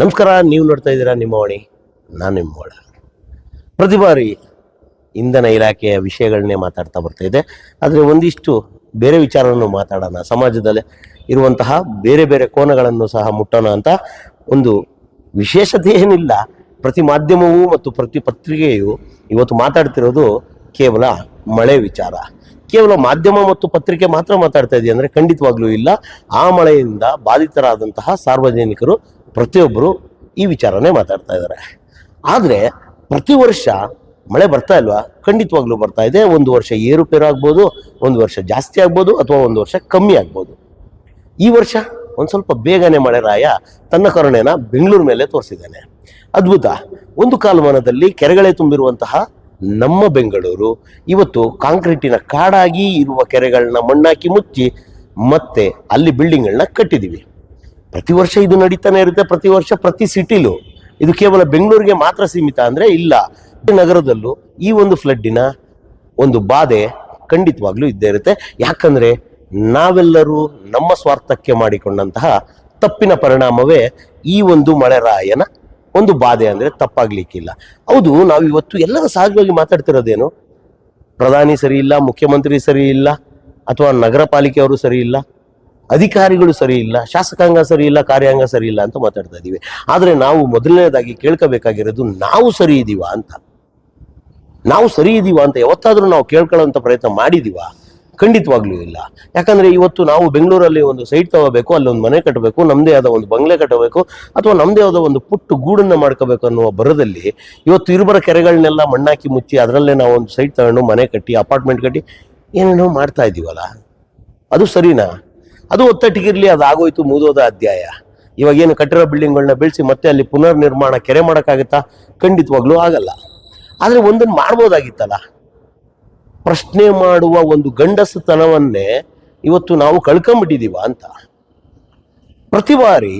ನಮಸ್ಕಾರ, ನೀವು ನೋಡ್ತಾ ಇದ್ದೀರಾ ನಿಮ್ಮ ಓಣಿ ನಾನು ನಿಮ್ಮ ಓಣ ಪ್ರತಿ ಬಾರಿ ಇಂಧನ ಇಲಾಖೆಯ ವಿಷಯಗಳನ್ನೇ ಮಾತಾಡ್ತಾ ಬರ್ತಾ ಇದೆ. ಆದರೆ ಒಂದಿಷ್ಟು ಬೇರೆ ವಿಚಾರವನ್ನು ಮಾತಾಡೋಣ. ಸಮಾಜದಲ್ಲಿ ಇರುವಂತಹ ಬೇರೆ ಬೇರೆ ಕೋನಗಳನ್ನು ಸಹ ಮುಟ್ಟೋಣ ಅಂತ ಒಂದು ವಿಶೇಷತೆ ಏನಿಲ್ಲ. ಪ್ರತಿ ಮಾಧ್ಯಮವೂ ಮತ್ತು ಪ್ರತಿ ಪತ್ರಿಕೆಯು ಇವತ್ತು ಮಾತಾಡ್ತಿರೋದು ಕೇವಲ ಮಳೆ ವಿಚಾರ. ಕೇವಲ ಮಾಧ್ಯಮ ಮತ್ತು ಪತ್ರಿಕೆ ಮಾತ್ರ ಮಾತಾಡ್ತಾ ಇದೆಯಾ ಅಂದರೆ ಖಂಡಿತವಾಗ್ಲೂ ಇಲ್ಲ. ಆ ಮಳೆಯಿಂದ ಬಾಧಿತರಾದಂತಹ ಸಾರ್ವಜನಿಕರು ಪ್ರತಿಯೊಬ್ಬರು ಈ ವಿಚಾರನೇ ಮಾತಾಡ್ತಾ ಇದ್ದಾರೆ. ಆದರೆ ಪ್ರತಿ ವರ್ಷ ಮಳೆ ಬರ್ತಾ ಇಲ್ವಾ? ಖಂಡಿತವಾಗ್ಲೂ ಬರ್ತಾ ಇದೆ. ಒಂದು ವರ್ಷ ಏರುಪೇರು ಆಗ್ಬೋದು, ಒಂದು ವರ್ಷ ಜಾಸ್ತಿ ಆಗ್ಬೋದು ಅಥವಾ ಒಂದು ವರ್ಷ ಕಮ್ಮಿ ಆಗ್ಬೋದು. ಈ ವರ್ಷ ಒಂದು ಸ್ವಲ್ಪ ಬೇಗನೆ ಮಳೆ ರಾಯ ತನ್ನ ಕರುಣೆನ ಬೆಂಗಳೂರು ಮೇಲೆ ತೋರಿಸಿದ್ದಾನೆ. ಅದ್ಭುತ. ಒಂದು ಕಾಲಮಾನದಲ್ಲಿ ಕೆರೆಗಳೇ ತುಂಬಿರುವಂತಹ ನಮ್ಮ ಬೆಂಗಳೂರು. ಇವತ್ತು ಕಾಂಕ್ರೀಟಿನ ಕಾಡಾಗಿ ಇರುವ ಕೆರೆಗಳನ್ನ ಮಣ್ಣಾಕಿ ಮುಚ್ಚಿ ಮತ್ತೆ ಅಲ್ಲಿ ಬಿಲ್ಡಿಂಗ್ಗಳನ್ನ ಕಟ್ಟಿದೀವಿ. ಪ್ರತಿ ವರ್ಷ ಇದು ನಡೀತಾನೆ ಇರುತ್ತೆ, ಪ್ರತಿ ವರ್ಷ ಪ್ರತಿ ಸಿಟಿಲು. ಇದು ಕೇವಲ ಬೆಂಗಳೂರಿಗೆ ಮಾತ್ರ ಸೀಮಿತ ಅಂದ್ರೆ ಇಲ್ಲ. ನಗರದಲ್ಲೂ ಈ ಒಂದು ಫ್ಲಡ್ಡಿನ ಒಂದು ಬಾಧೆ ಖಂಡಿತವಾಗ್ಲೂ ಇದ್ದೇ ಇರುತ್ತೆ. ಯಾಕಂದ್ರೆ ನಾವೆಲ್ಲರೂ ನಮ್ಮ ಸ್ವಾರ್ಥಕ್ಕೆ ಮಾಡಿಕೊಂಡಂತಹ ತಪ್ಪಿನ ಪರಿಣಾಮವೇ ಈ ಒಂದು ಮಳೆರಾಯನ ಒಂದು ಬಾಧೆ ಅಂದ್ರೆ ತಪ್ಪಾಗ್ಲಿಕ್ಕಿಲ್ಲ. ಹೌದು, ನಾವು ಇವತ್ತು ಎಲ್ಲರ ಸಹಜವಾಗಿ ಮಾತಾಡ್ತಿರೋದೇನು? ಪ್ರಧಾನಿ ಸರಿ ಇಲ್ಲ, ಮುಖ್ಯಮಂತ್ರಿ ಸರಿ ಇಲ್ಲ, ಅಥವಾ ನಗರ ಪಾಲಿಕೆಯವರು ಸರಿ ಇಲ್ಲ? ಅಧಿಕಾರಿಗಳು ಸರಿ ಇಲ್ಲ, ಶಾಸಕಾಂಗ ಸರಿ ಇಲ್ಲ, ಕಾರ್ಯಾಂಗ ಸರಿ ಇಲ್ಲ ಅಂತ ಮಾತಾಡ್ತಾ ಇದ್ದೀವಿ. ಆದರೆ ನಾವು ಮೊದಲನೇದಾಗಿ ಕೇಳ್ಕೋಬೇಕಾಗಿರೋದು ನಾವು ಸರಿ ಇದ್ದೀವಾ ಅಂತ. ನಾವು ಸರಿ ಇದ್ದೀವಾ ಅಂತ ಯಾವತ್ತಾದರೂ ನಾವು ಕೇಳ್ಕೊಳ್ಳೋಂಥ ಪ್ರಯತ್ನ ಮಾಡಿದ್ದೀವಾ ಖಂಡಿತವಾಗ್ಲೂ ಇಲ್ಲ. ಯಾಕಂದ್ರೆ ಇವತ್ತು ನಾವು ಬೆಂಗಳೂರಲ್ಲಿ ಒಂದು ಸೈಟ್ ತಗೋಬೇಕು ಅಲ್ಲಿ ಒಂದು ಮನೆ ಕಟ್ಟಬೇಕು ನಮ್ಮದೇ ಆದ ಒಂದು ಬಂಗ್ಲೆ ಕಟ್ಟಬೇಕು, ಅಥವಾ ನಮ್ಮದೇ ಆದ ಒಂದು ಪುಟ್ಟು ಗೂಡನ್ನ ಮಾಡ್ಕೋಬೇಕು ಅನ್ನುವ ಬರದಲ್ಲಿ ಇವತ್ತು ಇರುಬರ ಕೆರೆಗಳನ್ನೆಲ್ಲ ಮಣ್ಣಾಕಿ ಮುಚ್ಚಿ ಅದರಲ್ಲೇ ನಾವು ಒಂದು ಸೈಟ್ ತಗೊಂಡು ಮನೆ ಕಟ್ಟಿ, ಅಪಾರ್ಟ್ಮೆಂಟ್ ಕಟ್ಟಿ ಏನೇನೋ ಮಾಡ್ತಾ ಇದ್ದೀವಲ್ಲ ಅದು ಸರಿನಾ? ಅದು ಒತ್ತಟ್ಟಿಗಿರ್ಲಿ, ಅದು ಆಗೋಯ್ತು, ಮುಗಿದೋದ ಅಧ್ಯಾಯ. ಇವಾಗ ಏನು ಕಟ್ಟಿರೋ ಬಿಲ್ಡಿಂಗ್ಗಳನ್ನ ಬೆಳೆಸಿ ಮತ್ತೆ ಅಲ್ಲಿ ಪುನರ್ ನಿರ್ಮಾಣ ಕೆರೆ ಮಾಡೋಕ್ಕಾಗುತ್ತಾ? ಖಂಡಿತವಾಗ್ಲೂ ಆಗಲ್ಲ. ಆದರೆ ಒಂದನ್ನು ಮಾಡ್ಬೋದಾಗಿತ್ತಲ್ಲ? ಪ್ರಶ್ನೆ ಮಾಡುವ ಒಂದು ಗಂಡಸುತನವನ್ನೇ ಇವತ್ತು ನಾವು ಕಳ್ಕೊಂಬಿಟ್ಟಿದ್ದೀವ ಅಂತ. ಪ್ರತಿ ಬಾರಿ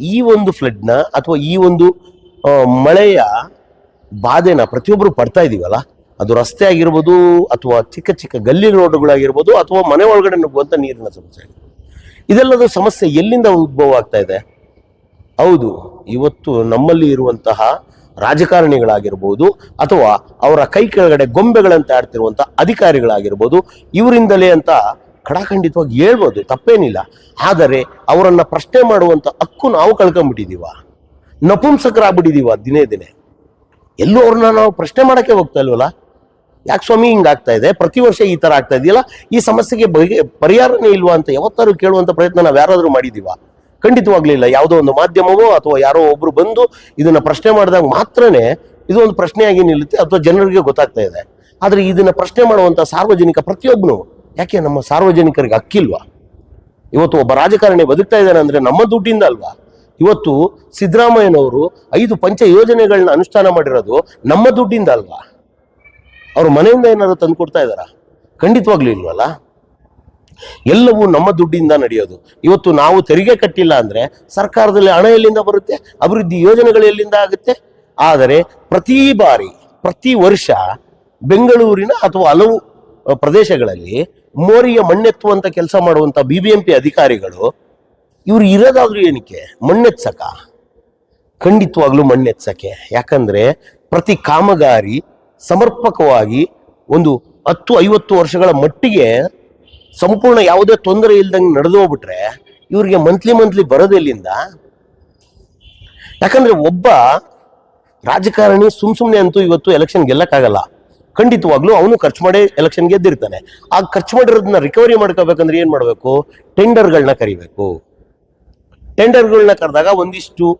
ಈ ಒಂದು ಫ್ಲಡ್ನ ಅಥವಾ ಈ ಒಂದು ಮಳೆಯ ಬಾಧೆನ ಪ್ರತಿಯೊಬ್ಬರು ಪಡ್ತಾ ಇದೀವಲ್ಲ? ಅದು ರಸ್ತೆ ಆಗಿರ್ಬೋದು ಅಥವಾ ಚಿಕ್ಕ ಚಿಕ್ಕ ಗಲ್ಲಿ ರೋಡ್ಗಳಾಗಿರ್ಬೋದು ಅಥವಾ ಮನೆ ಒಳಗಡೆ ನುಗ್ಗುವಂಥ ನೀರಿನ ಸಮಸ್ಯೆ ಇದೆಲ್ಲದ ಸಮಸ್ಯೆ ಎಲ್ಲಿಂದ ಉದ್ಭವ ಆಗ್ತಾ ಇದೆ? ಹೌದು, ಇವತ್ತು ನಮ್ಮಲ್ಲಿ ಇರುವಂತಹ ರಾಜಕಾರಣಿಗಳಾಗಿರ್ಬೋದು ಅಥವಾ ಅವರ ಕೈ ಕೆಳಗಡೆ ಗೊಂಬೆಗಳಂತೆ ಆಡ್ತಿರುವಂತಹ ಅಧಿಕಾರಿಗಳಾಗಿರ್ಬೋದು, ಇವರಿಂದಲೇ ಅಂತ ಖಡಾಖಂಡಿತವಾಗಿ ಹೇಳ್ಬೋದು, ತಪ್ಪೇನಿಲ್ಲ. ಆದರೆ ಅವರನ್ನ ಪ್ರಶ್ನೆ ಮಾಡುವಂತ ಹಕ್ಕು ನಾವು ಕಳ್ಕೊಂಡ್ಬಿಟ್ಟಿದೀವ. ನಪುಂಸಕರಾಗ್ಬಿಟ್ಟಿದೀವ ದಿನೇ ದಿನೇ. ಎಲ್ಲೂ ಅವ್ರನ್ನ ನಾವು ಪ್ರಶ್ನೆ ಮಾಡೋಕ್ಕೆ ಹೋಗ್ತಾ ಇಲ್ವಲ್ಲ? ಯಾಕೆ ಸ್ವಾಮಿ ಹಿಂಗಾಗ್ತಾ ಇದೆ? ಪ್ರತಿ ವರ್ಷ ಈ ತರ ಆಗ್ತಾ ಇದೆಯಲ್ಲ? ಈ ಸಮಸ್ಯೆಗೆ ಬಗೆ ಪರಿಹಾರನೇ ಇಲ್ವಾ ಅಂತ ಯಾವತ್ತಾದ್ರೂ ಕೇಳುವಂತ ಪ್ರಯತ್ನ ನಾವು ಯಾರಾದರೂ ಮಾಡಿದೀವ ಖಂಡಿತವಾಗ್ಲಿಲ್ಲ. ಯಾವುದೋ ಒಂದು ಮಾಧ್ಯಮವೋ ಅಥವಾ ಯಾರೋ ಒಬ್ರು ಬಂದು ಇದನ್ನ ಪ್ರಶ್ನೆ ಮಾಡಿದಾಗ ಮಾತ್ರನೇ ಇದು ಒಂದು ಪ್ರಶ್ನೆಯಾಗಿ ನಿಲ್ಲುತ್ತೆ ಅಥವಾ ಜನರಿಗೆ ಗೊತ್ತಾಗ್ತಾ ಇದೆ. ಆದರೆ ಇದನ್ನ ಪ್ರಶ್ನೆ ಮಾಡುವಂತ ಸಾರ್ವಜನಿಕ ಪ್ರತಿಯೊಬ್ಬನು ಯಾಕೆ ನಮ್ಮ ಸಾರ್ವಜನಿಕರಿಗೆ ಅಕ್ಕಿಲ್ವಾ ಇವತ್ತು ಒಬ್ಬ ರಾಜಕಾರಣಿ ಬದುಕ್ತಾ ಇದ್ದಾನೆ ಅಂದರೆ ನಮ್ಮ ದುಡ್ಡಿಂದ ಅಲ್ವಾ? ಇವತ್ತು ಸಿದ್ದರಾಮಯ್ಯನವರು ಐದು ಪಂಚ ಯೋಜನೆಗಳನ್ನ ಅನುಷ್ಠಾನ ಮಾಡಿರೋದು ನಮ್ಮ ದುಡ್ಡಿಂದ ಅಲ್ವಾ? ಅವ್ರ ಮನೆಯಿಂದ ಏನಾದ್ರು ತಂದು ಕೊಡ್ತಾ ಇದ್ದಾರಾ? ಖಂಡಿತವಾಗ್ಲೂ ಇಲ್ವಲ್ಲ? ಎಲ್ಲವೂ ನಮ್ಮ ದುಡ್ಡಿಂದ ನಡೆಯೋದು. ಇವತ್ತು ನಾವು ತೆರಿಗೆ ಕಟ್ಟಿಲ್ಲ ಅಂದ್ರೆ ಸರ್ಕಾರದಲ್ಲಿ ಹಣ ಎಲ್ಲಿಂದ ಬರುತ್ತೆ? ಅಭಿವೃದ್ಧಿ ಯೋಜನೆಗಳು ಎಲ್ಲಿಂದ ಆಗುತ್ತೆ? ಆದರೆ ಪ್ರತಿ ಬಾರಿ, ಪ್ರತಿ ವರ್ಷ ಬೆಂಗಳೂರಿನ ಅಥವಾ ಹಲವು ಪ್ರದೇಶಗಳಲ್ಲಿ ಮೋರಿಯ ಮಣ್ಣೆತ್ತುವಂಥ ಕೆಲಸ ಮಾಡುವಂತ ಬಿ ಬಿ ಎಂ ಪಿ ಅಧಿಕಾರಿಗಳು ಇವ್ರು ಇರೋದಾದ್ರೂ ಏನಕ್ಕೆ? ಮಣ್ಣೆತ್ಸಕ. ಖಂಡಿತವಾಗ್ಲೂ ಮಣ್ಣೆತ್ಸಕ್ಕೆ ಯಾಕಂದ್ರೆ ಪ್ರತಿ ಕಾಮಗಾರಿ ಸಮರ್ಪಕವಾಗಿ ಒಂದು ಹತ್ತು, ಐವತ್ತು ವರ್ಷಗಳ ಮಟ್ಟಿಗೆ ಸಂಪೂರ್ಣ ಯಾವುದೇ ತೊಂದರೆ ಇಲ್ದಂಗೆ ನಡೆದು ಹೋಗ್ಬಿಟ್ರೆ ಇವರಿಗೆ ಮಂತ್ಲಿ ಮಂತ್ಲಿ ಬರೋದೆಲ್ಲಿಂದ ಯಾಕಂದ್ರೆ ಒಬ್ಬ ರಾಜಕಾರಣಿ ಸುಮ್ ಸುಮ್ಮನೆ ಅಂತೂ ಇವತ್ತು ಎಲೆಕ್ಷನ್ ಗೆಲ್ಲಕ್ಕಾಗಲ್ಲ. ಖಂಡಿತವಾಗ್ಲೂ ಅವನು ಖರ್ಚು ಮಾಡಿ ಎಲೆಕ್ಷನ್ ಗೆದ್ದಿರ್ತಾನೆ. ಆ ಖರ್ಚು ಮಾಡಿರೋದನ್ನ ರಿಕವರಿ ಮಾಡ್ಕೋಬೇಕಂದ್ರೆ ಏನ್ ಮಾಡಬೇಕು? ಟೆಂಡರ್ಗಳನ್ನ ಕರಿಬೇಕು. ಟೆಂಡರ್ಗಳನ್ನ ಕರೆದಾಗ ಒಂದಿಷ್ಟು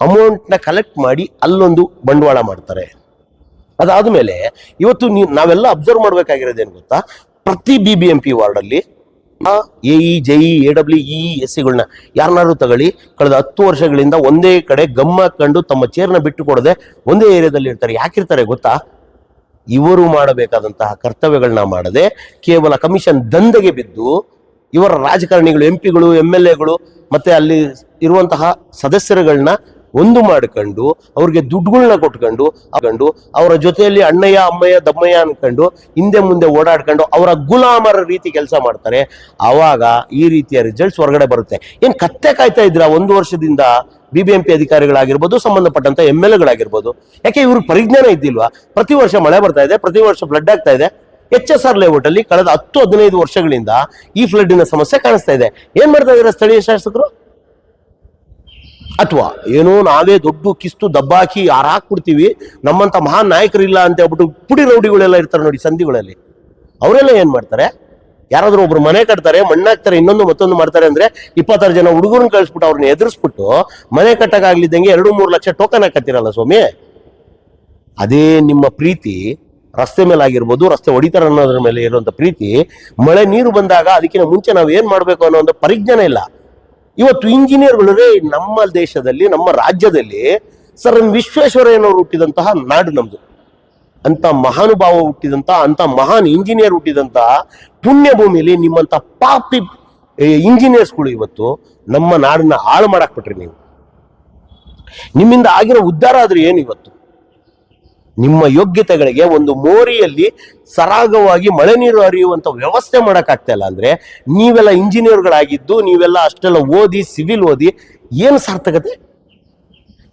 ಅಮೌಂಟ್ನ ಕಲೆಕ್ಟ್ ಮಾಡಿ ಅಲ್ಲೊಂದು ಬಂಡವಾಳ ಮಾಡ್ತಾರೆ. ಅದಾದ್ಮೇಲೆ ಇವತ್ತು ನೀವು ನಾವೆಲ್ಲ ಅಬ್ಸರ್ವ್ ಮಾಡ್ಬೇಕಾಗಿರೋದೇನು ಗೊತ್ತಾ? ಪ್ರತಿ B B M P ವಾರ್ಡಲ್ಲಿ A E J E A W E S ಸಿಗಳನ್ನ ಯಾರನ್ನಾರು ತಗೊಳ್ಳಿ. ಕಳೆದ ಹತ್ತು ವರ್ಷಗಳಿಂದ ಒಂದೇ ಕಡೆ ಗಮ್ಮ ಕಂಡು ತಮ್ಮ ಚೇರ್ನ ಬಿಟ್ಟು ಕೊಡದೆ ಒಂದೇ ಏರಿಯಾದಲ್ಲಿ ಇರ್ತಾರೆ. ಯಾಕಿರ್ತಾರೆ ಗೊತ್ತಾ? ಇವರು ಮಾಡಬೇಕಾದಂತಹ ಕರ್ತವ್ಯಗಳನ್ನ ಮಾಡದೆ ಕೇವಲ ಕಮಿಷನ್ ದಂಧೆಗೆ ಬಿದ್ದು ಇವರ ರಾಜಕಾರಣಿಗಳು ಎಂ ಪಿಗಳು ಎಂ ಎಲ್ ಎಗಳು ಮತ್ತೆ ಅಲ್ಲಿ ಇರುವಂತಹ ಸದಸ್ಯರುಗಳನ್ನ ಒಂದು ಮಾಡ್ಕೊಂಡು, ಅವ್ರಿಗೆ ದುಡ್ಡುಗಳನ್ನ ಕೊಟ್ಕೊಂಡು ಹಾಕೊಂಡು ಅವರ ಜೊತೆಯಲ್ಲಿ ಅಣ್ಣಯ್ಯ, ಅಮ್ಮಯ್ಯ, ದಮ್ಮಯ್ಯ ಅನ್ಕೊಂಡು, ಹಿಂದೆ ಮುಂದೆ ಓಡಾಡ್ಕೊಂಡು, ಅವರ ಗುಲಾಮರ ರೀತಿ ಕೆಲಸ ಮಾಡ್ತಾರೆ. ಆವಾಗ ಈ ರೀತಿಯ ರಿಸಲ್ಟ್ಸ್ ಹೊರಗಡೆ ಬರುತ್ತೆ. ಏನು ಕತ್ತೆ ಕಾಯ್ತಾ ಇದ್ರ ಒಂದು ವರ್ಷದಿಂದ ಬಿ ಬಿ ಎಂ ಪಿ ಅಧಿಕಾರಿಗಳಾಗಿರ್ಬೋದು, ಸಂಬಂಧಪಟ್ಟಂತ ಎಂ ಎಲ್ ಎಗಳಾಗಿರ್ಬೋದು ಯಾಕೆ ಇವ್ರಿಗೆ ಪರಿಜ್ಞಾನ ಇದ್ದಿಲ್ವಾ? ಪ್ರತಿ ವರ್ಷ ಮಳೆ ಬರ್ತಾ ಇದೆ, ಪ್ರತಿ ವರ್ಷ ಫ್ಲಡ್ ಆಗ್ತಾ ಇದೆ. ಎಚ್ ಎಸ್ ಆರ್ ಲೇಔಟ್ ಅಲ್ಲಿ ಕಳೆದ ಹತ್ತು ಹದಿನೈದು ವರ್ಷಗಳಿಂದ ಈ ಫ್ಲಡ್ಡಿನ ಸಮಸ್ಯೆ ಕಾಣಿಸ್ತಾ ಇದೆ. ಏನ್ ಮಾಡ್ತಾ ಇದಾರೆ ಸ್ಥಳೀಯ ಶಾಸಕರು? ಅಥವಾ ಏನೋ ನಾವೇ ದೊಡ್ಡ ಕಿಸ್ತು ದಬ್ಬಾಕಿ ಯಾರು ಹಾಕ್ಬಿಡ್ತೀವಿ, ನಮ್ಮಂತ ಮಹಾನ್ ನಾಯಕರು ಇಲ್ಲ ಅಂತ ಹೇಳ್ಬಿಟ್ಟು ಪುಡಿ ರೌಡಿಗಳೆಲ್ಲ ಇರ್ತಾರೆ ನೋಡಿ ಸಂಧಿಗಳಲ್ಲಿ. ಅವರೆಲ್ಲ ಏನ್ ಮಾಡ್ತಾರೆ? ಯಾರಾದ್ರೂ ಒಬ್ರು ಮನೆ ಕಟ್ತಾರೆ ಮಣ್ಣಾಕ್ತಾರೆ ಇನ್ನೊಂದು ಮತ್ತೊಂದು ಮಾಡ್ತಾರೆ ಅಂದ್ರೆ ಇಪ್ಪತ್ತಾರು ಜನ ಹುಡುಗರನ್ನ ಕಳಿಸ್ಬಿಟ್ಟು ಅವ್ರನ್ನ ಎದುರಿಸ್ಬಿಟ್ಟು ಮನೆ ಕಟ್ಟಕ್ಕಾಗ್ಲಿದ್ದಂಗೆ ಎರಡು ಮೂರು ಲಕ್ಷ ಟೋಕನ್ ಹಾಕತ್ತಿರಲ್ಲ ಸ್ವಾಮಿ? ಅದೇ ನಿಮ್ಮ ಪ್ರೀತಿ, ರಸ್ತೆ ಮೇಲೆ ಆಗಿರ್ಬೋದು, ರಸ್ತೆ ಹೊಡಿತಾರ ಅನ್ನೋದ್ರ ಮೇಲೆ ಇರುವಂತ ಪ್ರೀತಿ, ಮಳೆ ನೀರು ಬಂದಾಗ ಅದಕ್ಕಿಂತ ಮುಂಚೆ ನಾವು ಏನ್ ಮಾಡ್ಬೇಕು ಅನ್ನೋ ಒಂದು ಪರಿಜ್ಞಾನ ಇಲ್ಲ. ಇವತ್ತು ಇಂಜಿನಿಯರ್ಗಳು ನಮ್ಮ ದೇಶದಲ್ಲಿ, ನಮ್ಮ ರಾಜ್ಯದಲ್ಲಿ ಸರ್ ಎಂ ವಿಶ್ವೇಶ್ವರಯ್ಯನವರು ಹುಟ್ಟಿದಂತಹ ನಾಡು ನಮ್ದು. ಅಂತ ಮಹಾನುಭಾವ ಹುಟ್ಟಿದಂತ ಅಂತ ಮಹಾನ್ ಇಂಜಿನಿಯರ್ ಹುಟ್ಟಿದಂತ ಪುಣ್ಯ ಭೂಮಿಯಲ್ಲಿ ನಿಮ್ಮಂತ ಪಾಪಿ ಇಂಜಿನಿಯರ್ಸ್ಗಳು ಇವತ್ತು ನಮ್ಮ ನಾಡನ್ನ ಹಾಳು ಮಾಡಾಕ್ಬಿಟ್ರಿ ನೀವು. ನಿಮ್ಮಿಂದ ಆಗಿರೋ ಉದ್ಧಾರ ಆದ್ರೆ ಏನು ಇವತ್ತು? ನಿಮ್ಮ ಯೋಗ್ಯತೆಗಳಿಗೆ ಒಂದು ಮೋರಿಯಲ್ಲಿ ಸರಾಗವಾಗಿ ಮಳೆ ನೀರು ಹರಿಯುವಂತ ವ್ಯವಸ್ಥೆ ಮಾಡೋಕ್ಕಾಗ್ತಾಯಿಲ್ಲ ಅಂದ್ರೆ ನೀವೆಲ್ಲ ಇಂಜಿನಿಯರ್ಗಳಾಗಿದ್ದು ನೀವೆಲ್ಲ ಅಷ್ಟೆಲ್ಲ ಓದಿ, ಸಿವಿಲ್ ಓದಿ, ಏನು ಸಾರ್ಥಕತೆ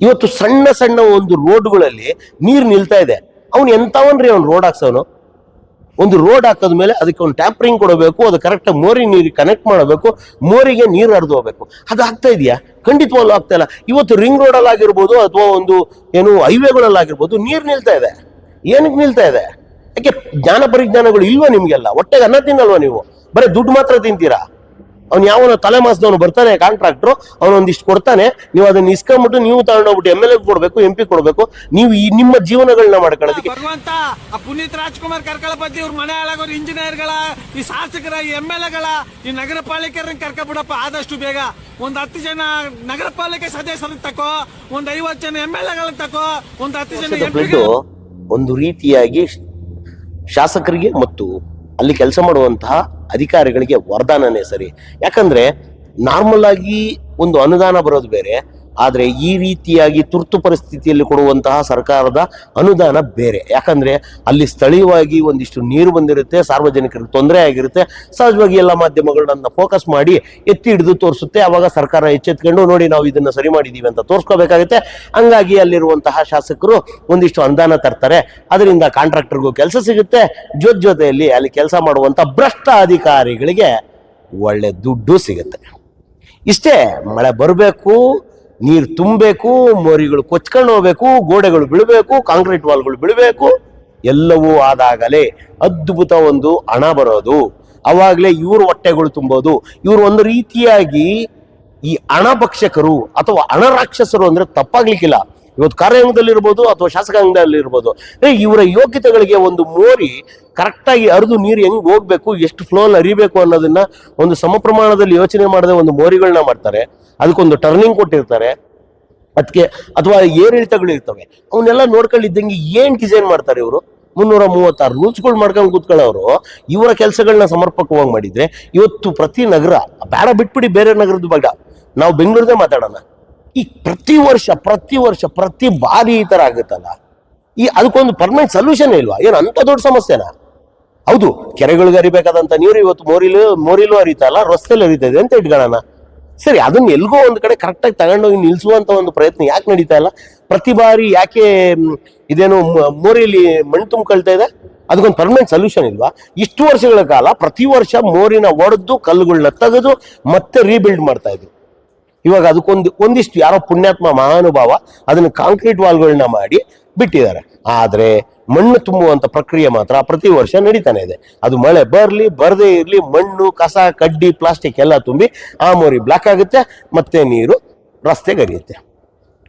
ಇವತ್ತು ಸಣ್ಣ ಸಣ್ಣ ಒಂದು ರೋಡ್ಗಳಲ್ಲಿ ನೀರು ನಿಲ್ತಾ ಇದೆ. ಅವ್ನು ಎಂತವನ್ರಿ ಅವ್ನು ರೋಡ್ ಹಾಕ್ಸವನು ಒಂದು ರೋಡ್ ಹಾಕದ್ಮೇಲೆ ಅದಕ್ಕೆ ಒಂದು ಟ್ಯಾಂಪರಿಂಗ್ ಕೊಡಬೇಕು, ಅದು ಕರೆಕ್ಟ್ ಮೋರಿ ನೀರಿಗೆ ಕನೆಕ್ಟ್ ಮಾಡಬೇಕು, ಮೋರಿಗೆ ನೀರು ಹರಿದು ಹೋಗ್ಬೇಕು. ಅದು ಆಗ್ತಾ ಇದೆಯಾ? ಖಂಡಿತವಾಗ್ಲೂ ಆಗ್ತಾ ಇಲ್ಲ. ಇವತ್ತು ರಿಂಗ್ ರೋಡಲ್ಲಿ ಆಗಿರ್ಬೋದು ಅಥವಾ ಒಂದು ಏನು ಹೈವೇಗಳಲ್ಲಾಗಿರ್ಬೋದು ನೀರು ನಿಲ್ತಾ ಇದೆ. ಏನಕ್ಕೆ ನಿಲ್ತಾ ಇದೆ? ಯಾಕೆ ಜ್ಞಾನ ಪರಿಜ್ಞಾನಗಳು ಇಲ್ವಾ ನಿಮಗೆಲ್ಲ? ಹೊಟ್ಟೆಗೆ ಅನ್ನ ತಿನ್ನಲ್ವಾ ನೀವು? ಬರೀ ದುಡ್ಡು ಮಾತ್ರ ತಿಂತೀರಾ? ಅವ್ನು ಯಾವ ತಲೆ ಮಾಸದವನು ಬರ್ತಾನೆ ಕಾಂಟ್ರಾಕ್ಟ್ರು ಅವನು ಒಂದಿಷ್ಟು ಕೊಡ್ತಾನೆ ನೀವು ಅದನ್ನ ಇಸ್ಕೊಂಡ್ಬಿಟ್ಟು ನೀವು ತಗೊಂಡೋಗ್ಬಿಟ್ಟು ಎಂ ಎಲ್ ಎ ಕೊಡ್ಬೇಕು ಎಂ ಪಿ ಕೊಡ್ಬೇಕು ನೀವು ಈ ನಿಮ್ಮ ಜೀವನಗಳನ್ನ ಮಾಡ್ಕೊಳ್ಳೋದಕ್ಕೆ. ಭಗವಂತ ಪುನೀತ್ ರಾಜ್ಕುಮಾರ್ ಕರ್ಕಳ ಬದ್ದಿ ಇವ್ರ ಮನೆ ಹಾಳಾಗೋರು ಇಂಜಿನಿಯರ್ಗಳ ಈ ಶಾಸಕರ ಈ ಎಂ ಎಲ್ ಎಗಳ ಈ ನಗರ ಪಾಲಿಕೆಯವ್ರನ್ನ ಕರ್ಕೊಬಿಡಪ್ಪ ಆದಷ್ಟು ಬೇಗ. ಒಂದ್ ಹತ್ತು ಜನ ನಗರ ಪಾಲಿಕೆ ಸದಸ್ಯರನ್ನ ತಕೋ ಒಂದ್ ಐವತ್ತು ಜನ ಎಂ ಎಲ್ ಎಗಳನ್ನ ತಕೋ ಒಂದ್ ಹತ್ತು ಜನ ಒಂದು ರೀತಿಯಾಗಿ ಶಾಸಕರಿಗೆ ಮತ್ತು ಅಲ್ಲಿ ಕೆಲಸ ಮಾಡುವಂತಹ ಅಧಿಕಾರಿಗಳಿಗೆ ವರದಾನನೇ ಸರಿ. ಯಾಕಂದ್ರೆ ನಾರ್ಮಲ್ ಆಗಿ ಒಂದು ಅನುದಾನ ಬರೋದು ಬೇರೆ ಆದ್ರೆ ಈ ರೀತಿಯಾಗಿ ತುರ್ತು ಪರಿಸ್ಥಿತಿಯಲ್ಲಿ ಕೊಡುವಂತಹ ಸರ್ಕಾರದ ಅನುದಾನ ಬೇರೆ. ಯಾಕಂದ್ರೆ ಅಲ್ಲಿ ಸ್ಥಳೀಯವಾಗಿ ಒಂದಿಷ್ಟು ನೀರು ಬಂದಿರುತ್ತೆ, ಸಾರ್ವಜನಿಕರಿಗೆ ತೊಂದರೆ ಆಗಿರುತ್ತೆ. ಸಹಜವಾಗಿ ಎಲ್ಲ ಮಾಧ್ಯಮಗಳನ್ನ ಫೋಕಸ್ ಮಾಡಿ ಎತ್ತಿ ಹಿಡಿದು ತೋರಿಸುತ್ತೆ. ಆವಾಗ ಸರ್ಕಾರ ಎಚ್ಚೆತ್ಕೊಂಡು ನೋಡಿ ನಾವು ಇದನ್ನ ಸರಿ ಮಾಡಿದ್ದೀವಿ ಅಂತ ತೋರಿಸ್ಕೋಬೇಕಾಗುತ್ತೆ. ಹಂಗಾಗಿ ಅಲ್ಲಿರುವಂತಹ ಶಾಸಕರು ಒಂದಿಷ್ಟು ಅನುದಾನ ತರ್ತಾರೆ. ಅದರಿಂದ ಕಾಂಟ್ರಾಕ್ಟರ್ಗೂ ಕೆಲಸ ಸಿಗುತ್ತೆ. ಜೊತೆ ಜೊತೆಯಲ್ಲಿ ಅಲ್ಲಿ ಕೆಲಸ ಮಾಡುವಂತ ಭ್ರಷ್ಟ ಅಧಿಕಾರಿಗಳಿಗೆ ಒಳ್ಳೆ ದುಡ್ಡು ಸಿಗುತ್ತೆ. ಇಷ್ಟೇ ಮಳೆ ಬರಬೇಕು ನೀರು ತುಂಬಬೇಕು, ಮೋರಿಗಳು ಕೊಚ್ಕೊಂಡು ಹೋಗ್ಬೇಕು, ಗೋಡೆಗಳು ಬೀಳಬೇಕು, ಕಾಂಕ್ರೀಟ್ ವಾಲ್ಗಳು ಬೀಳಬೇಕು, ಎಲ್ಲವೂ ಆದಾಗಲೇ ಅದ್ಭುತ ಒಂದು ಹಣ ಬರೋದು. ಅವಾಗಲೇ ಇವ್ರ ಹೊಟ್ಟೆಗಳು ತುಂಬೋದು. ಇವರು ಒಂದು ರೀತಿಯಾಗಿ ಈ ಹಣ ಭಕ್ಷಕರು ಅಥವಾ ಹಣ ರಾಕ್ಷಸರು ಅಂದ್ರೆ ತಪ್ಪಾಗ್ಲಿಕ್ಕಿಲ್ಲ. ಇವತ್ತು ಕಾರ್ಯಾಂಗದಲ್ಲಿರ್ಬೋದು ಅಥವಾ ಶಾಸಕಾಂಗದಲ್ಲಿರ್ಬೋದು. ಏ, ಇವರ ಯೋಗ್ಯತೆಗಳಿಗೆ ಒಂದು ಮೋರಿ ಕರೆಕ್ಟಾಗಿ ಅರಿದು ನೀರು ಹೆಂಗ್ ಹೋಗ್ಬೇಕು, ಎಷ್ಟು ಫ್ಲೋ ಅರಿಬೇಕು ಅನ್ನೋದನ್ನ ಒಂದು ಸಮ ಪ್ರಮಾಣದಲ್ಲಿ ಯೋಚನೆ ಮಾಡದೆ ಒಂದು ಮೋರಿಗಳನ್ನ ಮಾಡ್ತಾರೆ. ಅದಕ್ಕೊಂದು ಟರ್ನಿಂಗ್ ಕೊಟ್ಟಿರ್ತಾರೆ. ಅದಕ್ಕೆ ಅಥವಾ ಏರಿಳಿತಗಳು ಇರ್ತವೆ. ಅವನ್ನೆಲ್ಲ ನೋಡ್ಕೊಂಡಿದ್ದಂಗೆ ಏನ್ ಡಿಸೈನ್ ಮಾಡ್ತಾರೆ ಇವರು? ಮುನ್ನೂರ ಮೂವತ್ತಾರು ರೂಲ್ಸ್ಗಳು ಮಾಡ್ಕೊಂಡು ಕೂತ್ಕೊಳ್ಳೋರು, ಇವರ ಕೆಲಸಗಳನ್ನ ಸಮರ್ಪಕವಾಗಿ ಮಾಡಿದ್ರೆ ಇವತ್ತು ಪ್ರತಿ ನಗರ ಬೇಡ ಬಿಟ್ಬಿಡಿ ಬೇರೆ ನಗರದ ಬೇಡ ನಾವು ಬೆಂಗಳೂರದೇ ಮಾತಾಡೋಣ. ಈ ಪ್ರತಿ ವರ್ಷ ಪ್ರತಿ ವರ್ಷ, ಪ್ರತಿ ಬಾರಿ ಈ ಥರ ಆಗುತ್ತಲ್ಲ? ಈ ಅದಕ್ಕೊಂದು ಪರ್ಮನೆಂಟ್ ಸೊಲ್ಯೂಷನ್ ಇಲ್ವಾ? ಏನು ಅಂತ ದೊಡ್ಡ ಸಮಸ್ಯೆನಾ? ಹೌದು, ಕೆರೆಗಳಿಗೆ ಹರಿಬೇಕಾದಂಥ ನೀರು ಇವತ್ತು ಮೋರಿಲು ಮೋರಿಲು ಹರಿತಾ ರಸ್ತೆಲಿ ಹರಿತಾ ಇದೆ ಅಂತ ಇಟ್ಕೊಳ್ಳೋಣ. ಸರಿ, ಅದನ್ನ ಎಲ್ಗೋ ಒಂದು ಕಡೆ ಕರೆಕ್ಟಾಗಿ ತಗೊಂಡೋಗಿ ನಿಲ್ಸುವಂತ ಒಂದು ಪ್ರಯತ್ನ ಯಾಕೆ ನಡೀತಾ ಇಲ್ಲ? ಪ್ರತಿ ಬಾರಿ ಯಾಕೆ ಇದೇನು ಮೋರಿಲಿ ಮಣ್ಣು ತುಂಬಿಕೊಳ್ತಾ ಇದೆ? ಅದಕ್ಕೊಂದು ಪರ್ಮನೆಂಟ್ ಸೊಲ್ಯೂಷನ್ ಇಲ್ವಾ? ಇಷ್ಟು ವರ್ಷಗಳ ಕಾಲ ಪ್ರತಿ ವರ್ಷ ಮೋರಿನ ಒಡೆದು ಕಲ್ಲುಗಳನ್ನ ತೆಗೆದು ಮತ್ತೆ ರೀಬಿಲ್ಡ್ ಮಾಡ್ತಾ ಇದ್ರು. ಇವಾಗ ಅದಕ್ಕೊಂದು, ಒಂದಿಷ್ಟು ಯಾರೋ ಪುಣ್ಯಾತ್ಮ ಮಹಾನುಭಾವ ಅದನ್ನು ಕಾಂಕ್ರೀಟ್ ವಾಲ್ಗಳನ್ನ ಮಾಡಿ ಬಿಟ್ಟಿದ್ದಾರೆ. ಆದರೆ ಮಣ್ಣು ತುಂಬುವಂಥ ಪ್ರಕ್ರಿಯೆ ಮಾತ್ರ ಪ್ರತಿ ವರ್ಷ ನಡೀತಾನೆ ಇದೆ. ಅದು ಮಳೆ ಬರಲಿ, ಬರದೇ ಇರಲಿ, ಮಣ್ಣು, ಕಸ, ಕಡ್ಡಿ ಪ್ಲಾಸ್ಟಿಕ್ ಎಲ್ಲ ತುಂಬಿ ಆ ಮೋರಿ ಬ್ಲಾಕ್ ಆಗುತ್ತೆ, ಮತ್ತೆ ನೀರು ರಸ್ತೆಗೆ ಹರಿಯುತ್ತೆ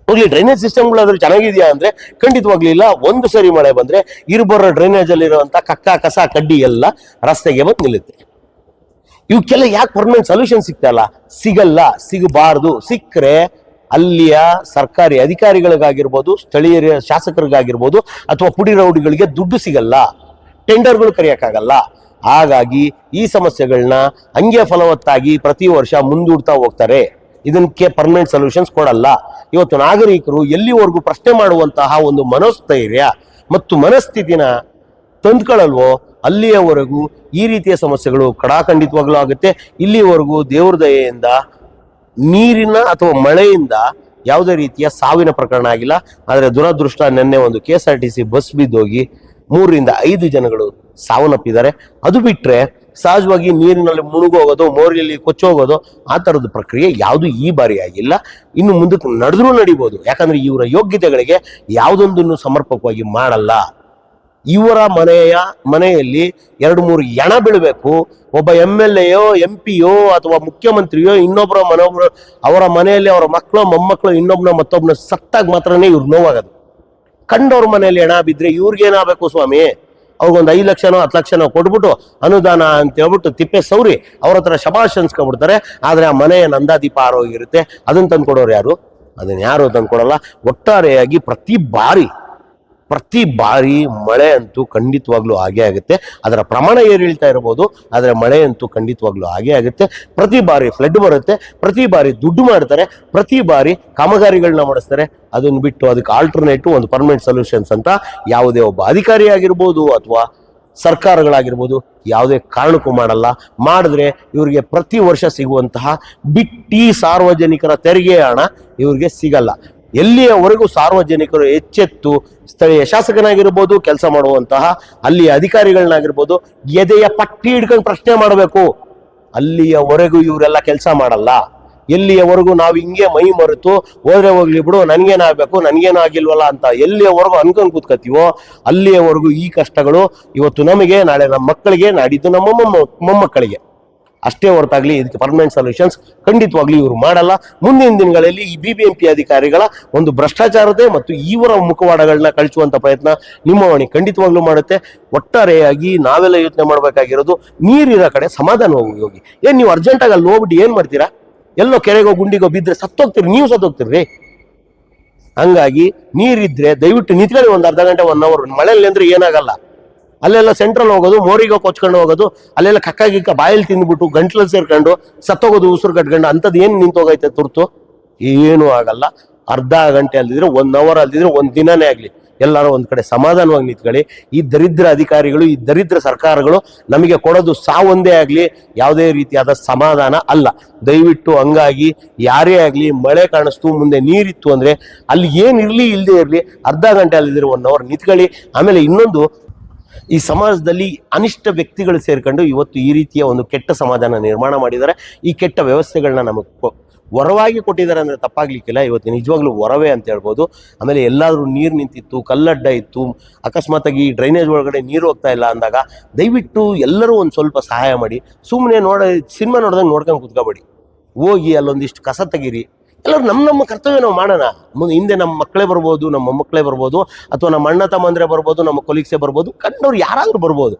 ಹೋಗ್ಲಿ ಡ್ರೈನೇಜ್ ಸಿಸ್ಟಮ್ಗಳು ಅದ್ರ ಚೆನ್ನಾಗಿದೆಯಾ ಅಂದರೆ ಖಂಡಿತವಾಗ್ಲಿಲ್ಲ ಒಂದು ಸರಿ ಮಳೆ ಬಂದರೆ ಇರುಬರೋ ಡ್ರೈನೇಜಲ್ಲಿರುವಂಥ ಕಕ್ಕ, ಕಸ, ಕಡ್ಡಿ ಎಲ್ಲ ರಸ್ತೆಗೆ ಬಂದು ನಿಲ್ಲುತ್ತೆ. ಇವಕ್ಕೆಲ್ಲ ಯಾಕೆ ಪರ್ಮನೆಂಟ್ ಸೊಲ್ಯೂಷನ್ ಸಿಗ್ತಲ್ಲ ಸಿಗಲ್ಲ, ಸಿಗಬಾರ್ದು. ಸಿಕ್ಕರೆ ಅಲ್ಲಿಯ ಸರ್ಕಾರಿ ಅಧಿಕಾರಿಗಳಿಗಾಗಿರ್ಬೋದು ಸ್ಥಳೀಯ ಶಾಸಕರಿಗಾಗಿರ್ಬೋದು ಅಥವಾ ಪುಡಿ ರೌಡಿಗಳಿಗೆ ದುಡ್ಡು ಸಿಗಲ್ಲ. ಟೆಂಡರ್ಗಳು ಕರೆಯೋಕ್ಕಾಗಲ್ಲ. ಹಾಗಾಗಿ ಈ ಸಮಸ್ಯೆಗಳನ್ನ ಹಂಗೆ ಫಲವತ್ತಾಗಿ ಪ್ರತಿ ವರ್ಷ ಮುಂದೂಡ್ತಾ ಹೋಗ್ತಾರೆ. ಇದಕ್ಕೆ ಪರ್ಮನೆಂಟ್ ಸೊಲ್ಯೂಷನ್ಸ್ ಕೊಡಲ್ಲ. ಇವತ್ತು ನಾಗರಿಕರು ಎಲ್ಲಿವರೆಗೂ ಪ್ರಶ್ನೆ ಮಾಡುವಂತಹ ಒಂದು ಮನೋಸ್ಥೈರ್ಯ ಮತ್ತು ಮನಸ್ಥಿತಿನ ತಂದ್ಕೊಳ್ಳಲ್ವೋ ಅಲ್ಲಿಯವರೆಗೂ ಈ ರೀತಿಯ ಸಮಸ್ಯೆಗಳು ಕಡಾಖಂಡಿತವಾಗ್ಲೂ ಆಗುತ್ತೆ ಇಲ್ಲಿವರೆಗೂ ದೇವ್ರ ದಯೆಯಿಂದ ನೀರಿನ ಅಥವಾ ಮಳೆಯಿಂದ ಯಾವುದೇ ರೀತಿಯ ಸಾವಿನ ಪ್ರಕರಣ ಆಗಿಲ್ಲ. ಆದರೆ ದುರದೃಷ್ಟ ನಿನ್ನೆ ಒಂದು K S R T C bus ಬಿದ್ದೋಗಿ ಮೂರರಿಂದ ಐದು ಜನಗಳು ಸಾವನ್ನಪ್ಪಿದ್ದಾರೆ. ಅದು ಬಿಟ್ಟರೆ ಸಹಜವಾಗಿ ನೀರಿನಲ್ಲಿ ಮುಳುಗೋಗೋದು, ಮೋರಿಯಲ್ಲಿ ಕೊಚ್ಚೋಗೋದು, ಆ ಥರದ ಪ್ರಕ್ರಿಯೆ ಯಾವುದು ಈ ಬಾರಿ ಆಗಿಲ್ಲ. ಇನ್ನು ಮುಂದಕ್ಕೆ ನಡೆದ್ರೂ ನಡಿಬೋದು. ಯಾಕಂದರೆ ಇವರ ಯೋಗ್ಯತೆಗಳಿಗೆ ಯಾವುದೊಂದನ್ನು ಸಮರ್ಪಕವಾಗಿ ಮಾಡಲ್ಲ. ಇವರ ಮನೆಯ ಮನೆಯಲ್ಲಿ ಎರಡು ಮೂರು ಎಣ ಬೀಳಬೇಕು. ಒಬ್ಬ ಎಂ ಎಲ್ ಎಯೋ, ಎಂ ಪಿಯೋ ಅಥವಾ ಮುಖ್ಯಮಂತ್ರಿಯೋ ಇನ್ನೊಬ್ಬರ ಮನೊಬ್ರು ಅವರ ಮನೆಯಲ್ಲಿ ಅವರ ಮಕ್ಕಳು, ಮೊಮ್ಮಕ್ಕಳು ಇನ್ನೊಬ್ಬನ ಮತ್ತೊಬ್ಬನ ಸತ್ತಾಗ ಮಾತ್ರನೇ ಇವ್ರು ನೋವಾಗೋದು. ಕಂಡವ್ರ ಮನೆಯಲ್ಲಿ ಹೆಣ ಬಿದ್ರೆ ಇವ್ರಿಗೇನಾಗಬೇಕು ಸ್ವಾಮಿ? ಅವ್ರಿಗೊಂದು ಐದು ಲಕ್ಷನೋ, ಹತ್ತು ಲಕ್ಷನೋ ಕೊಟ್ಬಿಟ್ಟು ಅನುದಾನ ಅಂತ ಹೇಳ್ಬಿಟ್ಟು ತಿಪ್ಪೆ ಸೌರಿ ಅವ್ರ ಹತ್ರ ಶಬಾಷ್ ಅನ್ಸ್ಕೊಬಿಡ್ತಾರೆ. ಆದರೆ ಆ ಮನೆಯ ನಂದಾದೀಪ ಆರೋಗಿರುತ್ತೆ ಅದನ್ನ ತಂದು ಕೊಡೋರು ಯಾರು? ಅದನ್ನು ಯಾರು ತಂದು ಕೊಡಲ್ಲ ಒಟ್ಟಾರೆಯಾಗಿ ಪ್ರತಿ ಬಾರಿ ಪ್ರತಿ ಬಾರಿ ಮಳೆ ಅಂತೂ ಖಂಡಿತವಾಗ್ಲೂ ಹಾಗೆ ಆಗುತ್ತೆ. ಅದರ ಪ್ರಮಾಣ ಏರಿಳಿತಾ ಇರಬಹುದು ಆದರೆ ಮಳೆ ಅಂತೂ ಖಂಡಿತವಾಗ್ಲೂ ಹಾಗೆ ಆಗುತ್ತೆ. ಪ್ರತಿ ಬಾರಿ ಫ್ಲಡ್ ಬರುತ್ತೆ, ಪ್ರತಿ ಬಾರಿ ದುಡ್ಡು ಮಾಡ್ತಾರೆ, ಪ್ರತಿ ಬಾರಿ ಕಾಮಗಾರಿಗಳನ್ನ ಮಾಡಿಸ್ತಾರೆ. ಅದನ್ನು ಬಿಟ್ಟು ಅದಕ್ಕೆ ಆಲ್ಟರ್ನೇಟ್ ಒಂದು ಪರ್ಮನೆಂಟ್ ಸೊಲ್ಯೂಷನ್ಸ್ ಅಂತ ಯಾವುದೇ ಒಬ್ಬ ಅಧಿಕಾರಿ ಆಗಿರ್ಬೋದು ಅಥವಾ ಸರ್ಕಾರಗಳಾಗಿರ್ಬೋದು ಯಾವುದೇ ಕಾರಣಕ್ಕೂ ಮಾಡಲ್ಲ. ಮಾಡಿದ್ರೆ ಇವರಿಗೆ ಪ್ರತಿ ವರ್ಷ ಸಿಗುವಂತಹ ಬಿಟ್ಟಿ ಸಾರ್ವಜನಿಕರ ತೆರಿಗೆ ಹಣ ಇವರಿಗೆ ಸಿಗಲ್ಲ. ಎಲ್ಲಿಯವರೆಗೂ ಸಾರ್ವಜನಿಕರು ಎಚ್ಚೆತ್ತು ಸ್ಥಳೀಯ ಶಾಸಕನಾಗಿರ್ಬೋದು, ಕೆಲಸ ಮಾಡುವಂತಹ ಅಲ್ಲಿಯ ಅಧಿಕಾರಿಗಳನ್ನಾಗಿರ್ಬೋದು, ಎದೆಯ ಪಟ್ಟಿ ಹಿಡ್ಕೊಂಡು ಪ್ರಶ್ನೆ ಮಾಡಬೇಕು. ಅಲ್ಲಿಯವರೆಗೂ ಇವರೆಲ್ಲ ಕೆಲಸ ಮಾಡಲ್ಲ. ಎಲ್ಲಿಯವರೆಗೂ ನಾವು ಹಿಂಗೆ ಮೈ ಮರೆತು ಹೋದ್ರೆ ಹೋಗ್ಲಿ ಬಿಡು ನನ್ಗೇನಾಗಬೇಕು ನನ್ಗೇನಾಗಿಲ್ವಲ್ಲ ಅಂತ ಎಲ್ಲಿಯವರೆಗೂ ಅನ್ಕೊಂಡು ಕೂತ್ಕತ್ತೀವೋ, ಅಲ್ಲಿಯವರೆಗೂ ಈ ಕಷ್ಟಗಳು ಇವತ್ತು ನಮಗೆ, ನಾಳೆ ನಮ್ಮ ಮಕ್ಕಳಿಗೆ, ನಾಡಿದ್ದು ನಮ್ಮ ಮೊಮ್ಮ, ಮೊಮ್ಮಕ್ಕಳಿಗೆ. ಅಷ್ಟೇ ಹೊರತಾಗ್ಲಿ, ಇದಕ್ಕೆ ಪರ್ಮನೆಂಟ್ ಸೊಲ್ಯೂಷನ್ಸ್ ಖಂಡಿತವಾಗ್ಲಿ ಇವರು ಮಾಡಲ್ಲ. ಮುಂದಿನ ದಿನಗಳಲ್ಲಿ ಈ ಬಿ ಬಿ ಎಂ ಪಿ ಅಧಿಕಾರಿಗಳ ಒಂದು ಭ್ರಷ್ಟಾಚಾರತೆ ಮತ್ತು ಇವರ ಮುಖವಾಡಗಳನ್ನ ಕಳಿಸುವಂತ ಪ್ರಯತ್ನ ನಿಮ್ಮ ವಾಣಿ ಖಂಡಿತವಾಗ್ಲೂ ಮಾಡುತ್ತೆ. ಒಟ್ಟಾರೆಯಾಗಿ ನಾವೆಲ್ಲ ಯೋಚನೆ ಮಾಡಬೇಕಾಗಿರೋದು ನೀರಿರೋ ಕಡೆ ಸಮಾಧಾನ ಹೋಗಿ ಏನ್ ನೀವು ಅರ್ಜೆಂಟಾಗಿ ಅಲ್ಲಿ ಹೋಗ್ಬಿಟ್ಟು ಏನ್ ಮಾಡ್ತೀರಾ? ಎಲ್ಲೋ ಕೆರೆಗೋ, ಗುಂಡಿಗೋ ಬಿದ್ದರೆ ಸತ್ತೋಗ್ತೀರಿ, ನೀವು ಸತ್ತೋಗ್ತೀರಿ. ಹಂಗಾಗಿ ನೀರಿದ್ರೆ ದಯವಿಟ್ಟು ನಿಂತ್ಕೊಳ್ಳಿ, ಒಂದು ಅರ್ಧ ಗಂಟೆ ಒನ್ ಅವರ್ ಮಳೆಯಲ್ಲಿ ಅಂದ್ರೆ ಏನಾಗಲ್ಲ. ಅಲ್ಲೆಲ್ಲ ಸೆಂಟ್ರಲ್ ಹೋಗೋದು, ಮೋರಿಗೋ ಕೊಚ್ಕೊಂಡು ಹೋಗೋದು, ಅಲ್ಲೆಲ್ಲ ಕಕ್ಕ ಗಿಕ್ಕ ಬಾಯಲ್ಲಿ ತಿಂದ್ಬಿಟ್ಟು ಗಂಟ್ಲಲ್ಲಿ ಸೇರ್ಕೊಂಡು ಸತ್ತೋಗೋದು, ಉಸಿರು ಕಟ್ಕೊಂಡು ಅಂಥದ್ದು ಏನು ನಿಂತೋಗೈತೆ ತುರ್ತು? ಏನೂ ಆಗಲ್ಲ. ಅರ್ಧ ಗಂಟೆ ಅಲ್ದಿದ್ರೆ, ಒಂದು ಅವರ್ ಅಲ್ದಿದ್ರೆ ಒಂದು ದಿನನೇ ಆಗಲಿ. ಎಲ್ಲರೂ ಒಂದು ಕಡೆ ಸಮಾಧಾನವಾಗಿ ನಿಂತ್ಕೊಳ್ಳಿ. ಈ ದರಿದ್ರ ಅಧಿಕಾರಿಗಳು, ಈ ದರಿದ್ರ ಸರ್ಕಾರಗಳು ನಮಗೆ ಕೊಡೋದು ಸಾವೊಂದೇ ಆಗಲಿ, ಯಾವುದೇ ರೀತಿಯಾದ ಸಮಾಧಾನ ಅಲ್ಲ. ದಯವಿಟ್ಟು ಹಂಗಾಗಿ, ಯಾರೇ ಆಗಲಿ, ಮಳೆ ಕಾಣಿಸ್ತು, ಮುಂದೆ ನೀರಿತ್ತು ಅಂದರೆ ಅಲ್ಲಿ ಏನಿರಲಿ ಇಲ್ಲದೆ ಇರಲಿ, ಅರ್ಧ ಗಂಟೆ ಅಲ್ಲಿದ್ರೆ ಒನ್ ಅವರ್ ನಿಂತ್ಕೊಳ್ಳಿ. ಆಮೇಲೆ ಇನ್ನೊಂದು ಈ ಸಮಾಜದಲ್ಲಿ ಅನಿಷ್ಟ ವ್ಯಕ್ತಿಗಳು ಸೇರ್ಕೊಂಡು ಇವತ್ತು ಈ ರೀತಿಯ ಒಂದು ಕೆಟ್ಟ ಸಮಾಧಾನ ನಿರ್ಮಾಣ ಮಾಡಿದ್ದಾರೆ. ಈ ಕೆಟ್ಟ ವ್ಯವಸ್ಥೆಗಳನ್ನ ನಮಗೆ ವರವಾಗಿ ಕೊಟ್ಟಿದ್ದಾರೆ ಅಂದರೆ ತಪ್ಪಾಗ್ಲಿಕ್ಕಿಲ್ಲ. ಇವತ್ತು ನಿಜವಾಗ್ಲೂ ವರವೇ ಅಂತ ಹೇಳ್ಬೋದು. ಆಮೇಲೆ ಎಲ್ಲಾದರೂ ನೀರು ನಿಂತಿತ್ತು, ಕಲ್ಲಡ್ಡ ಇತ್ತು ಅಕಸ್ಮಾತಾಗಿ ಡ್ರೈನೇಜ್ ಒಳಗಡೆ ನೀರು ಹೋಗ್ತಾ ಇಲ್ಲ ಅಂದಾಗ ದಯವಿಟ್ಟು ಎಲ್ಲರೂ ಒಂದು ಸ್ವಲ್ಪ ಸಹಾಯ ಮಾಡಿ. ಸುಮ್ಮನೆ ನೋಡ, ಸಿನಿಮಾ ನೋಡ್ದಂಗೆ ನೋಡ್ಕೊಂಡು ಕುತ್ಕೋಬೇಡಿ. ಹೋಗಿ ಅಲ್ಲೊಂದಿಷ್ಟು ಕಸ ತೆಗೀರಿ. ಎಲ್ಲರೂ ನಮ್ಮ ನಮ್ಮ ಕರ್ತವ್ಯ ನಾವು ಮಾಡೋಣ. ಹಿಂದೆ ನಮ್ಮ ಮಕ್ಕಳೇ ಬರ್ಬೋದು, ನಮ್ಮ ಮೊಮ್ಮಕ್ಕಳೇ ಬರ್ಬೋದು, ಅಥವಾ ನಮ್ಮ ಅಣ್ಣ ತಮ್ಮಂದ್ರೆ ಬರ್ಬೋದು, ನಮ್ಮ ಕೊಲೀಗ್ಸೇ ಬರ್ಬೋದು ಕಂಡವ್ರು ಯಾರಾದರೂ ಬರ್ಬೋದು.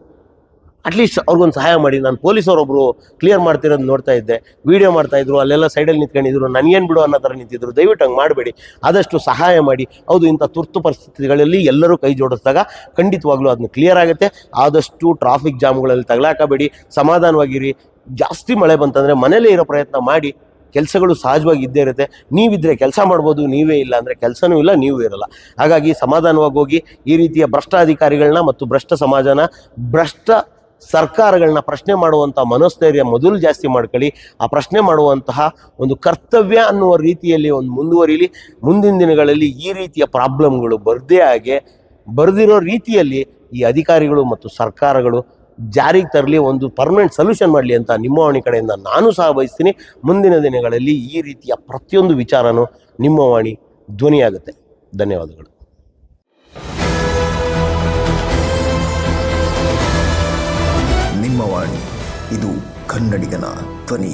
ಅಟ್ಲೀಸ್ಟ್ ಅವ್ರಿಗೊಂದು ಸಹಾಯ ಮಾಡಿ. ನಾನು ಪೊಲೀಸವರೊಬ್ಬರು ಕ್ಲಿಯರ್ ಮಾಡ್ತಿರೋದು ನೋಡ್ತಾ ಇದ್ದೆ. ವಿಡಿಯೋ ಮಾಡ್ತಾ ಇದ್ರು, ಅಲ್ಲೆಲ್ಲ ಸೈಡಲ್ಲಿ ನಿಂತ್ಕೊಂಡಿದ್ರು. ನನಗೇನು ಬಿಡು ಅನ್ನೋ ಥರ ನಿಂತಿದ್ರು. ದಯವಿಟ್ಟು ಹಂಗೆ ಮಾಡಬೇಡಿ. ಆದಷ್ಟು ಸಹಾಯ ಮಾಡಿ. ಹೌದು, ಇಂಥ ತುರ್ತು ಪರಿಸ್ಥಿತಿಗಳಲ್ಲಿ ಎಲ್ಲರೂ ಕೈ ಜೋಡಿಸಿದಾಗ ಖಂಡಿತವಾಗ್ಲೂ ಅದನ್ನ ಕ್ಲಿಯರ್ ಆಗುತ್ತೆ. ಆದಷ್ಟು ಟ್ರಾಫಿಕ್ ಜಾಮ್ಗಳಲ್ಲಿ ತಗಲಾಕಬೇಡಿ. ಸಮಾಧಾನವಾಗಿರಿ. ಜಾಸ್ತಿ ಮಳೆ ಬಂತಂದರೆ ಮನೇಲೇ ಇರೋ ಪ್ರಯತ್ನ ಮಾಡಿ. ಕೆಲಸಗಳು ಸಹಜವಾಗಿ ಇದ್ದೇ ಇರುತ್ತೆ. ನೀವಿದ್ರೆ ಕೆಲಸ ಮಾಡ್ಬೋದು, ನೀವೇ ಇಲ್ಲ ಅಂದರೆ ಕೆಲಸನೂ ಇಲ್ಲ, ನೀವೂ ಇರಲ್ಲ. ಹಾಗಾಗಿ ಸಮಾಧಾನವಾಗಿ ಹೋಗಿ ಈ ರೀತಿಯ ಭ್ರಷ್ಟ ಅಧಿಕಾರಿಗಳನ್ನ ಮತ್ತು ಭ್ರಷ್ಟ ಸಮಾಜನ, ಭ್ರಷ್ಟ ಸರ್ಕಾರಗಳನ್ನ ಪ್ರಶ್ನೆ ಮಾಡುವಂಥ ಮನೋಸ್ಥೈರ್ಯ ಮೊದಲು ಜಾಸ್ತಿ ಮಾಡ್ಕೊಳ್ಳಿ. ಆ ಪ್ರಶ್ನೆ ಮಾಡುವಂತಹ ಒಂದು ಕರ್ತವ್ಯ ಅನ್ನುವ ರೀತಿಯಲ್ಲಿ ಒಂದು ಮುಂದುವರಿಲಿ. ಮುಂದಿನ ದಿನಗಳಲ್ಲಿ ಈ ರೀತಿಯ ಪ್ರಾಬ್ಲಮ್ಗಳು ಬರದೇ ಹಾಗೆ, ಬರೆದಿರೋ ರೀತಿಯಲ್ಲಿ ಈ ಅಧಿಕಾರಿಗಳು ಮತ್ತು ಸರ್ಕಾರಗಳು ಜಾರಿಗೆ ತರಲಿ, ಒಂದು ಪರ್ಮನೆಂಟ್ ಸೊಲ್ಯೂಷನ್ ಮಾಡಲಿ ಅಂತ ನಿಮ್ಮ ವಾಣಿ ಕಡೆಯಿಂದ ನಾನು ಸಹ ಬಯಸ್ತೀನಿ. ಮುಂದಿನ ದಿನಗಳಲ್ಲಿ ಈ ರೀತಿಯ ಪ್ರತಿಯೊಂದು ವಿಚಾರನೂ ನಿಮ್ಮ ವಾಣಿ ಧ್ವನಿಯಾಗುತ್ತೆ. ಧನ್ಯವಾದಗಳು. ನಿಮ್ಮ ವಾಣಿ ಇದು ಕನ್ನಡಿಗನ ಧ್ವನಿ.